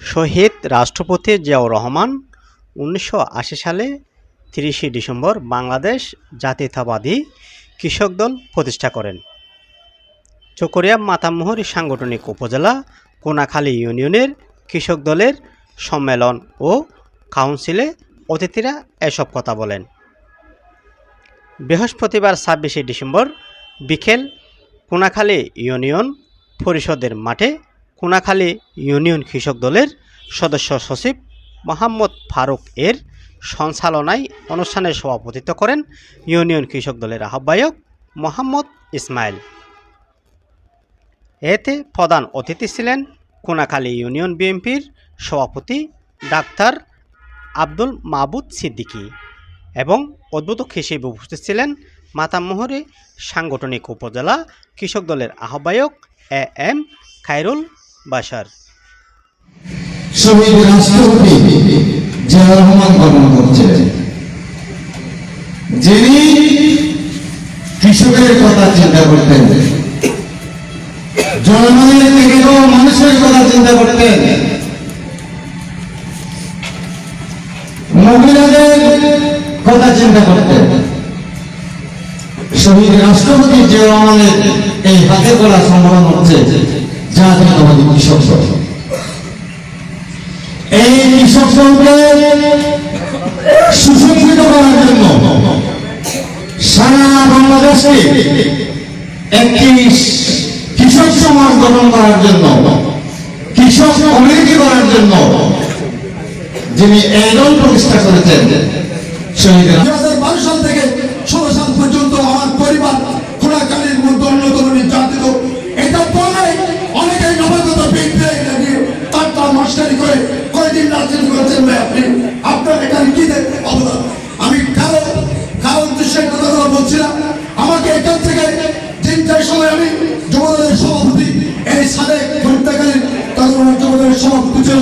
শহীদ রাষ্ট্রপতি জিয়াউর রহমান উনিশশো আশি সালে তিরিশে ডিসেম্বর বাংলাদেশ জাতীয়তাবাদী কৃষক দল প্রতিষ্ঠা করেন। চকরিয়া মাতামুহুরী সাংগঠনিক উপজেলা কোনাখালী ইউনিয়নের কৃষক দলের সম্মেলন ও কাউন্সিলে অতিথিরা এসব কথা বলেন। বৃহস্পতিবার ছাব্বিশে ডিসেম্বর বিকেল কোনাখালী ইউনিয়ন পরিষদের মাঠে কোনাখালী ইউনিয়ন কৃষক দলের সদস্য সচিব মোহাম্মদ ফারুক এর সঞ্চালনায় অনুষ্ঠানে সভাপতিত্ব করেন ইউনিয়ন কৃষক দলের আহ্বায়ক মোহাম্মদ ইসমাইল। এতে প্রধান অতিথি ছিলেন কোনাখালী ইউনিয়ন বিএনপির সভাপতি ডাক্তার আব্দুল মাহবুদ সিদ্দিকী এবং উদ্বোধক হিসেবে উপস্থিত ছিলেন মাতামোহরে সাংগঠনিক উপজেলা কৃষক দলের আহ্বায়ক এ এম খায়রুল বাশার শহীদ রাষ্ট্রপতি জিয়া রহমান গঠন করছিলেন যিনি কৃষকের কথা চিন্তা করতেন, জনগণের মানুষের কথা চিন্তা করতেন, মহিলাদের কথা চিন্তা করতেন। শহীদ রাষ্ট্রপতি জিয়া রহমানের এই হাতে করা সম্মেলন হচ্ছে। জাতীয়তাবাদী কৃষক দল। এই কৃষক দলকে সুসংগঠিত করার জন্য সারা বাংলাদেশে একটি কৃষক সমাজ গঠন করার জন্য, কৃষক কমিউনিটি করার জন্য যিনি এই দল প্রতিষ্ঠা করেছেন, শহীদ মাস্টারি করে কয়েকদিন রাজনীতি করেছেন ভাই আপনি? আপনার এখানে কি অবদান? আমি কারও কারও উদ্দেশ্যের কথাগুলো বলছিলাম আমাকে এখান থেকে তিনটার সময় আমি যুবদলের সভাপতি, এই সালে হত্যাকালীন তখন যুবদলের সভাপতি ছিল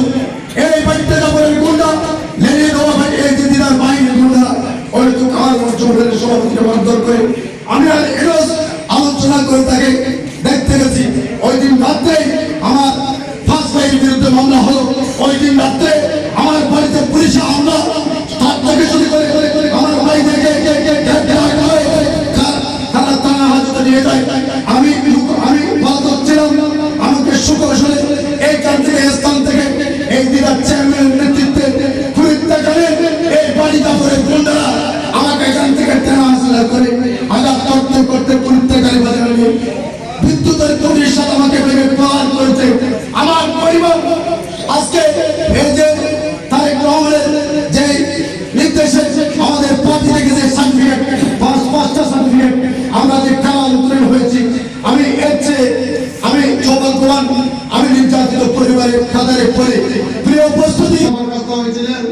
এই বাড়িতে যাব গুন্ডা লেনিয়ে দেওয়া ভাই এই যে দিদার বাহিনী গুন্ডা ওই তো কাল যুবদলের সভাপতিকে মারধর করে। আমি আর উপস্থিতি বরখাস্ত হয়েছিলেন।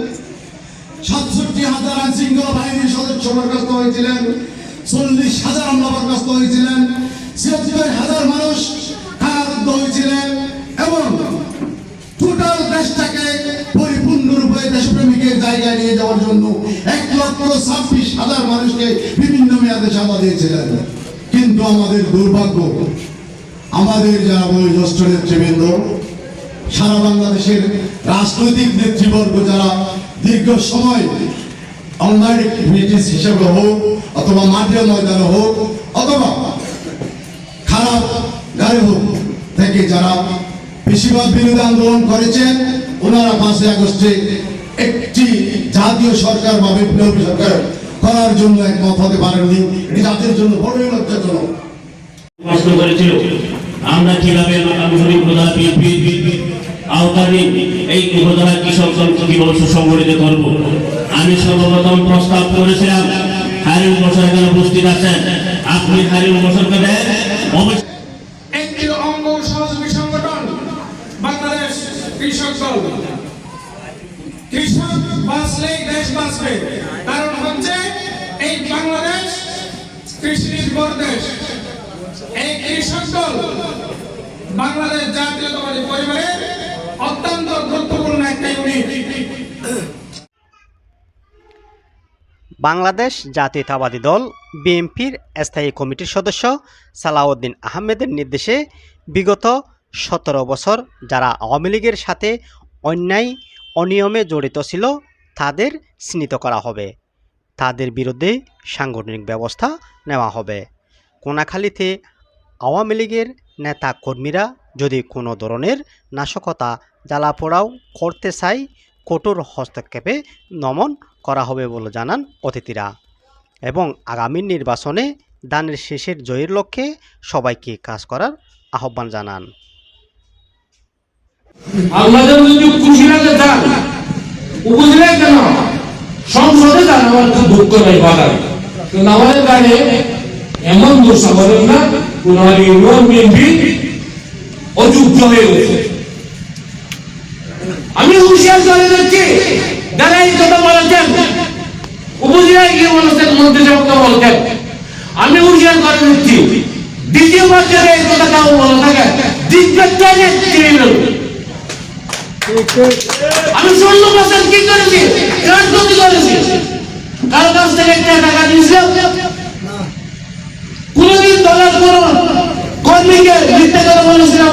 সাতষট্টি হাজার আইন শৃঙ্খলা বাহিনীর জায়গায় নিয়ে যাওয়ার জন্য এক হাজার মানুষকে বিভিন্ন মেয়াদে সাজা দিয়েছিলেন। কিন্তু আমাদের দুর্ভাগ্য, আমাদের যারা বয়োজ্যেষ্ঠ নেতৃবৃন্দ সারা বাংলাদেশের রাজনৈতিক নেতৃবর্গ যারা দীর্ঘ সময় অনলাইন অ্যাক্টিভিটিস হিসেবে হোক অথবা মাঠে ময়দানে হোক অথবা খারাপ গাড়ি হোক থেকে যারা বেশিরভাগ বিরোধী আন্দোলন করেছেন, ওনারা পাঁচই আগস্টে একটি জাতীয় সরকার বা বিপ্লবী সরকার করার জন্য একমত হতে পারেননি। এটি জাতির জন্য বড়ই লজ্জাজনক। প্রশ্ন করেছিল, আমরা কীভাবে আঞ্চলিক প্রধান আওতাধীন এই উপজেলা কৃষক দলকে কীভাবে সুসংগঠিত করব। আমি সর্বপ্রথম প্রস্তাব করেছিলাম বসর এখানে উপস্থিত আছেন। আপনি বাঁচবে। কারণ হচ্ছে, এই দেশ। এই কৃষক দল বাংলাদেশ অত্যন্ত গুরুত্বপূর্ণ একটা ইউনিট বাংলাদেশ জাতীয়তাবাদী দল, বিএনপির স্থায়ী কমিটির সদস্য সালাউদ্দিন আহমেদের নির্দেশে বিগত সতেরো বছর যারা আওয়ামী লীগের সাথে অন্যায়, অনিয়মে জড়িত ছিল, তাদের চিহ্নিত করা হবে। তাদের বিরুদ্ধে সাংগঠনিক ব্যবস্থা নেওয়া হবে। কোনাখালীতে আওয়ামী লীগের নেতা কর্মীরা যদি কোনো ধরনের নাশকতা জ্বালাপোড়াও করতে চাই, কঠোর হস্তক্ষেপে নমন করা হবে বলে জানান অতিথিরা। এবং আগামী নির্বাচনে দানের শেষের জয়ের লক্ষ্যে সবাইকে কাজ করার আহ্বান জানান। আমাদের এমন দোষ না অযুক্ত হয়ে গেছে আমি হুঁশিয়ার করে দিচ্ছি যারা কথা বলেছেন। উপজেলায় গিয়ে বলেছেন মন্ত্রী সাহেবকে বলছেন। আমি হুঁশিয়ার করে দিচ্ছি। দ্বিতীয় পর্যায়ে এই কথা কেউ বলে থাকে। দিগ্গজ চিনি ফেলবে আমি ষোল বছর কি করেছি? কার ক্ষতি করেছি? কার কাছ থেকে একটা টাকা নিয়েছিলাম কোনদিন দলের কোন কর্মীকে মিথ্যা কথা বলেছিলাম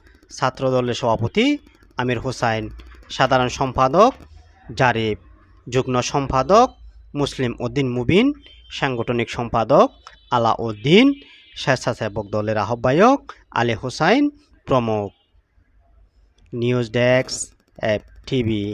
ছাত্রদলের সভাপতি আমির হোসাইন, সাধারণ সম্পাদক জারিফ, যুগ্ম সম্পাদক মুসলিম উদ্দিন মুবিন, সাংগঠনিক সম্পাদক আলা উদ্দিন স্বেচ্ছাসেবক দলের আহ্বায়ক আলী হোসাইন প্রমুখ। News desk, F TV.